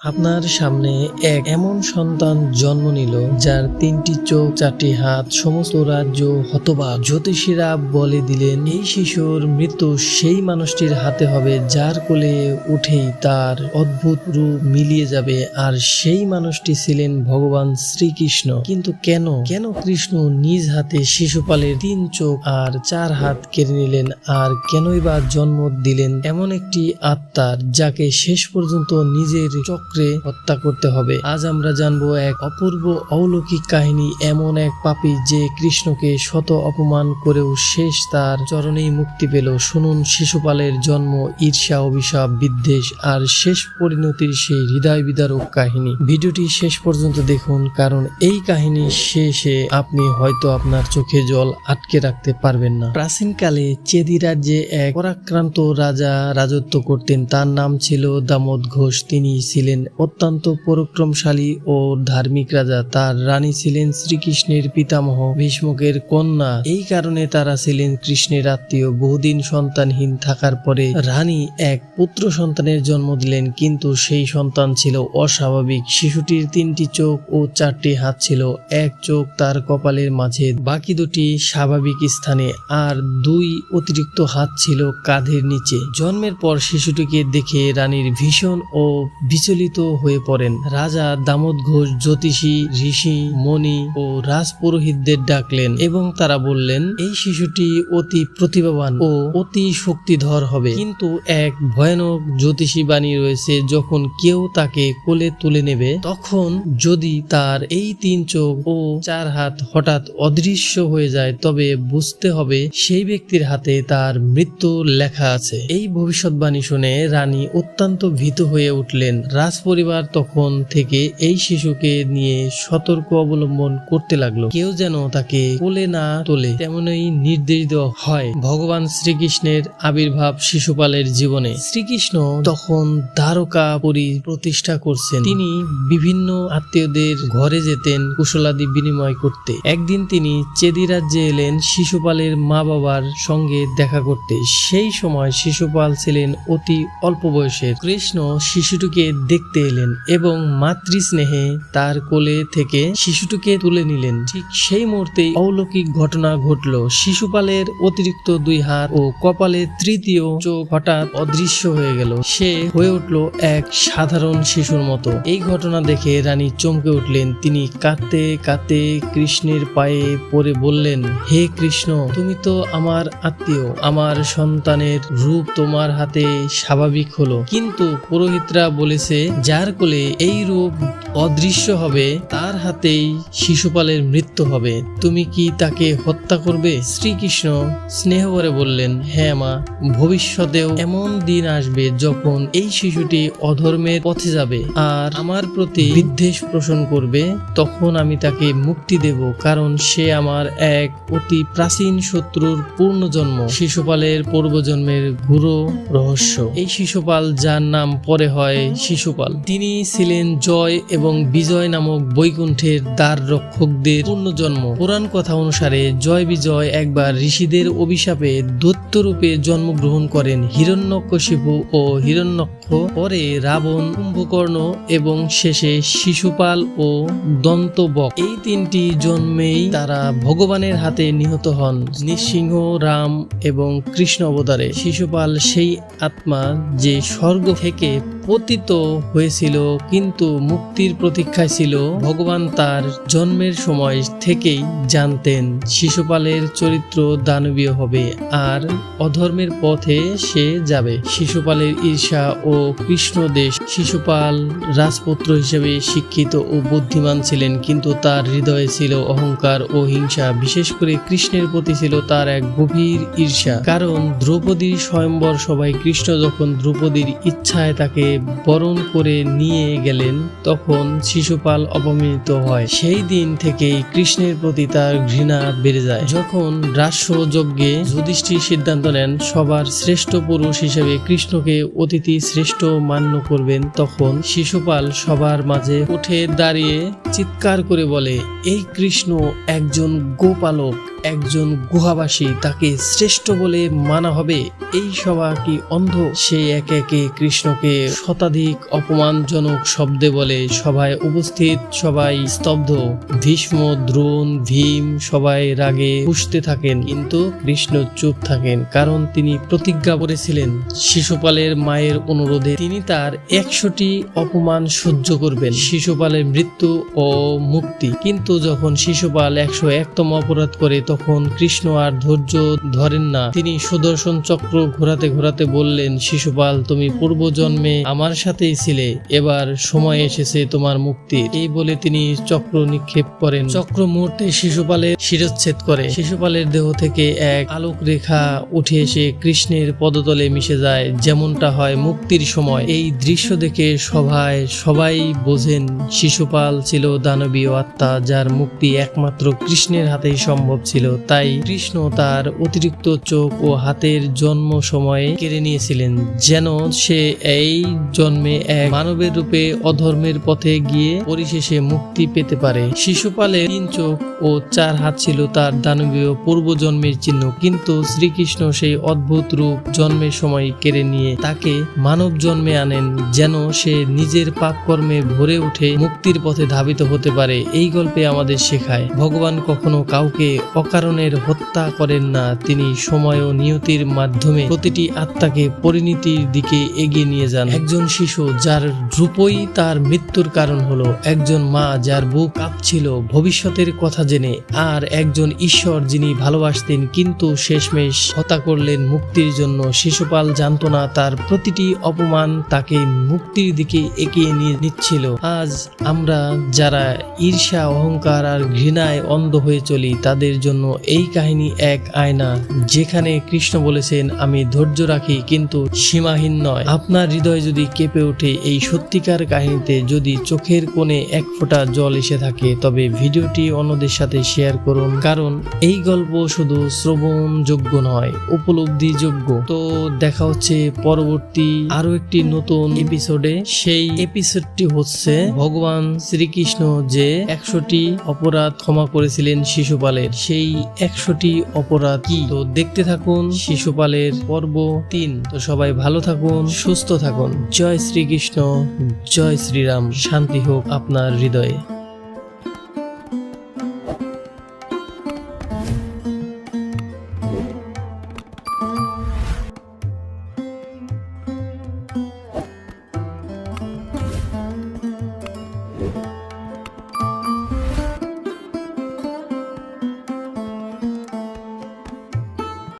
আপনার সামনে এক এমন সন্তান জন্ম নিল, যার তিনটি চোখ, চারটি হাত, সমস্ত রাজ্য হতবাক। জ্যোতিষীরা বলে দিলেন, এই শিশুর মৃত্যু সেই মানুষটির হাতে হবে, যার কোলে উঠেই তার অদ্ভুত রূপ মিলিয়ে যাবে, আর সেই মানুষটি ছিলেন ভগবান শ্রীকৃষ্ণ। কিন্তু কেন? কেন কৃষ্ণ নিজ হাতে শিশুপালের তিন চোখ আর চার হাত কেড়ে নিলেন? আর কেনই বা জন্ম দিলেন এমন একটি আত্মার, যাকে শেষ পর্যন্ত নিজের চক্রে হত্যা করতে হবে। আজ আমরা জানব এক অপূর্ব অলৌকিক কাহিনী, এমন এক পাপী যে কৃষ্ণকে শত অপমান করেও শেষ তার চরণেই মুক্তি পেল। শুনুন, শিশুপালের জন্ম, ঈর্ষা, অভিশাপ, বিদ্বেষ, আর শেষ পরিণতির সেই হৃদয় বিদারক কাহিনী। ভিডিওটি শেষ পর্যন্ত দেখুন, কারণ এই কাহিনী শেষে আপনি হয়তো আপনার চোখে জল আটকে রাখতে পারবেন না। প্রাচীনকালে চেদি রাজ্যে এক পরাক্রান্ত রাজা রাজত্ব করতেন। তার নাম ছিল দামোদ ঘোষ। তিনি ছিলেন অত্যন্ত পরাক্রমশালী ও ধার্মিক রাজা। তার রানী ছিলেন শ্রীকৃষ্ণের পিতামহ ভীষ্মকের কন্যা। এই কারণে তারা ছিলেন কৃষ্ণের আত্মীয়। বহুদিন সন্তানহীন থাকার পরে রানী এক পুত্র সন্তানের জন্ম দিলেন, কিন্তু সেই সন্তান ছিল অস্বাভাবিক। শিশুটির তিনটি চোখ ও চারটি হাত ছিল। এক চোখ তার কপালের মাঝে, বাকি দুটি স্বাভাবিক স্থানে, আর দুই অতিরিক্ত হাত ছিল কাঁধের নিচে। জন্মের পর শিশুটিকে দেখে রানীর ভীষণ ও বিচলিত হয়ে পড়েন। রাজা দামোদ ঘোষ, জ্যোতিষী, ঋষি, মণি ও রাজপুরোহিতদের ডাকলেন এবং তারা বললেন, এই শিশুটি অতি প্রতিভাবান ও অতি শক্তিধর হবে। কিন্তু এক ভয়ানক জ্যোতিষী বাণী রয়েছে, যখন কেউ তাকে কোলে তুলে নেবে, তখন যদি তার এই তিন চোখ ও চার হাত হঠাৎ অদৃশ্য হয়ে যায়, তবে বুঝতে হবে সেই ব্যক্তির হাতে তার মৃত্যু লেখা আছে। এই ভবিষ্যৎবাণী শুনে রানী অত্যন্ত ভীত হয়ে উঠলেন। রাজপরিবার তখন থেকে এই শিশুকে নিয়ে সতর্ক অবলম্বন করতে লাগল। কেউ যেন তাকে কোলে না তোলে তেমনই নির্দেশ দেওয়া হয় ভগবান শ্রীকৃষ্ণের আবির্ভাব শিশুপালের জীবনে। শ্রীকৃষ্ণ তখন দ্বারকাপুরী প্রতিষ্ঠা করছেন। তিনি বিভিন্ন আত্মীয়দের ঘরে যেতেন কুশলাদি বিনিময় করতে। একদিন তিনি চেদি রাজ্যে এলেন শিশুপালের মা বাবার সঙ্গে দেখা করতে। সেই সময় শিশুপাল ছিলেন অতি অল্প বয়সের। কৃষ্ণ শিশুটিকে দেখতে এলেন এবং মাতৃস্নেহে তার কোলে থেকে শিশুটিকে তুলে নিলেন। ঠিক সেই মুহূর্তেই অলৌকিক ঘটনা ঘটল। শিশুপালের অতিরিক্ত দুই হাত ও কপালে তৃতীয় চোখ হঠাৎ অদৃশ্য হয়ে গেল। সে হয়ে উঠল এক সাধারণ শিশুর মতো। এই ঘটনা দেখে রানী চমকে উঠলেন। তিনি কাঁদতে কাঁদতে কৃষ্ণের পায়ে পড়ে বললেন, হে কৃষ্ণ, তুমি তো আমার আত্মীয়। আমার সন্তানের রূপ তোমার হাতে স্বাভাবিক হলো। কিন্তু পুরোহিতরা বলেছে যার কোলে এই রূপ অদৃশ্য হবে, তার হাতেই শিশুপালের মৃত্যু হবে। তুমি কি তাকে হত্যা করবে? শ্রীকৃষ্ণ স্নেহ করে বললেন হ্যাঁ মা, ভবিষ্যতেও এমন দিন আসবে যখন এই শিশুটি অধর্মের পথে যাবে আর আমার প্রতি বিদ্বেষ পোষণ করবে। তখন আমি তাকে মুক্তি দেব, কারণ সে আমার এক অতি প্রাচীন শত্রুর পূর্ণ জন্ম। শিশুপালের পূর্বজন্মের গুরু রহস্য। এই শিশুপাল যার নাম পরে হয় শিশুপাল। তিনি ছিলেন জয় এবং বিজয় নামক বৈকুণ্ঠের দ্বার রক্ষকদের পূর্ণজন্ম। পুরাণ কথা অনুসারে জয় বিজয় একবার ঋষিদের অভিশাপে দৈত্য রূপে জন্মগ্রহণ করেন হিরণ্যকশিপু ও হিরণ্যক্ষ। পরে রাবণ, কুম্ভকর্ণ এবং শেষে শিশুপাল ও দন্তবক। এই তিনটি জন্মেই তারা ভগবানের হাতে নিহত হন। নৃসিংহ, রাম এবং কৃষ্ণ অবতারে। শিশুপাল সেই আত্মা যে স্বর্গ থেকে পতিত হয়েছিল, কিন্তু মুক্তির প্রতীক্ষায় ছিল ভগবান তার জন্মের সময় থেকেই জানতেন শিশুপালের চরিত্র দানবীয় হবে আর অধর্মের পথে সে যাবে। শিশুপালের ঈর্ষা ও কৃষ্ণ দেশ শিশুপাল, রাজপুত্র হিসেবে শিক্ষিত ও বুদ্ধিমান ছিলেন, কিন্তু তার হৃদয়ে ছিল অহংকার ও হিংসা। বিশেষ করে কৃষ্ণের প্রতি ছিল তার এক গভীর ঈর্ষা। কারণ দ্রৌপদীর স্বয়ম্বর সবাই কৃষ্ণ যখন দ্রৌপদীর ইচ্ছায় তাকে বরণ করে নিয়ে গেলেন, তখন শিশুপাল অপমানিত হয়। সেই দিন থেকেই কৃষ্ণের প্রতি তার ঘৃণা বেড়ে যায়। যখন রাষ্ট্র যজ্ঞে যুধিষ্ঠির সিদ্ধান্ত নেন, সবার শ্রেষ্ঠ পুরুষ হিসেবে কৃষ্ণকে অতিথি শ্রেষ্ঠ মান্য করবেন, তখন শিশুপাল সবার মাঝে উঠে দাঁড়িয়ে চিৎকার করে বলে, এই কৃষ্ণ একজন গোপালক, একজন গুহাবাসী, তাকে শ্রেষ্ঠ বলে মানা হবে? এই সভা কি অন্ধ? সে একে একে কৃষ্ণকে শতাধিক অপমানজনক শব্দে বলে সভায় উপস্থিত সবাই স্তব্ধ। ভীষ্ম, দ্রোণ, ভীম সবাই রাগে পুষতে থাকেন, কিন্তু কৃষ্ণ চুপ থাকেন, কারণ তিনি প্রতিজ্ঞা করেছিলেন, শিশুপালের মায়ের অনুরোধে তিনি তার একশোটি অপমান সহ্য করবেন, শিশুপালের মৃত্যু ও মুক্তি। কিন্তু যখন শিশুপাল একশো একতম অপরাধ করে, তখন কৃষ্ণ আর ধৈর্য ধরেন না। তিনি সুদর্শন চক্র ঘোরাতে ঘোরাতে বললেন, শিশুপাল, তুমি পূর্বজন্মে আমার সাথেই ছিলে। এবার সময় এসেছে তোমার মুক্তি এই বলে তিনি চক্র নিক্ষেপ করেন। চক্র মুহূর্তে শিশুপালের শিরচ্ছেদ করে। শিশুপালের দেহ থেকে এক আলোক রেখা উঠে এসে কৃষ্ণের পদতলে মিশে যায়, যেমনটা হয় মুক্তির সময়। এই দৃশ্য দেখে সভায় সবাই বোঝেন শিশুপাল ছিল দানবীয় আত্মা, যার মুক্তি একমাত্র কৃষ্ণের হাতেই সম্ভব ছিল। তাই কৃষ্ণ তার অতিরিক্ত চোখ ও হাতের জন্ম সময়ে কেড়ে নিয়েছিলেন, যেন সে এই জন্মে এক মানবের রূপে অধর্মের পথে গিয়ে পরিশেষে মুক্তি পেতে পারে। শিশুপালের তিন চোখ ও চার হাত ছিল তার দানবীয় পূর্বজন্মের চিহ্ন, কিন্তু শ্রীকৃষ্ণ সেই অদ্ভুত রূপ জন্মের সময় কেড়ে নিয়ে তাকে মানব জন্মে আনেন, যেন সে নিজের পাপ কর্মে ভরে উঠে মুক্তির পথে ধাবিত হতে পারে। এই গল্পে আমাদের শেখায়, ভগবান কখনো কাউকে অকারণের হত্যা করেন না, তিনি সময় ও নিয়তির মাধ্যমে প্রতিটি আত্মাকে পরিণতির দিকে এগিয়ে নিয়ে যান। একজন শিশু যার রূপই তার মৃত্যুর কারণ হলো, একজন মা যার বুক কাঁপছিল ভবিষ্যতের কথা জেনে, আর একজন ঈশ্বর যিনি ভালোবাসতেন কিন্তু শেষমেশ হত্যা করলেন মুক্তির জন্য। শিশুপাল জানতো না তার প্রতিটি অপমান তাকে মুক্তির দিকে এগিয়ে নিয়ে নিচ্ছিল। আজ আমরা যারা ঈর্ষা, অহংকার আর ঘৃণায় অন্ধ হয়ে চলি, তাদের জন্য এই কাহিনী এক আয়না, যেখানে কৃষ্ণ বলেছেন, আমি ধৈর্য রাখি, কিন্তু সীমাহীন নয়। আপনার হৃদয় যদি কেঁপে ওঠে এই সত্যিকার কাহিনীতে যদি চোখের কোণে এক ফোঁটা জল এসে থাকে, তবে ভিডিওটি অন্যদের সাথে শেয়ার করুন। কারণ এই গল্প শুধু শ্রবণযোগ্য নয়, উপলব্ধিযোগ্য। তো দেখা হচ্ছে পরবর্তী আরও একটি নতুন এপিসোডে। সেই এপিসোডটি হচ্ছে ভগবান শ্রীকৃষ্ণ যে একশোটি অপরাধ ক্ষমা করেছিলেন শিশুপালের। সেই একশোটি অপরাধ কি? তো দেখতে থাকুন শিশুপালের পর্ব তিন। তো সবাই ভালো থাকুন, সুস্থ থাকুন। জয় শ্রীকৃষ্ণ জয় শ্রীরাম শান্তি হোক আপনার হৃদয়ে।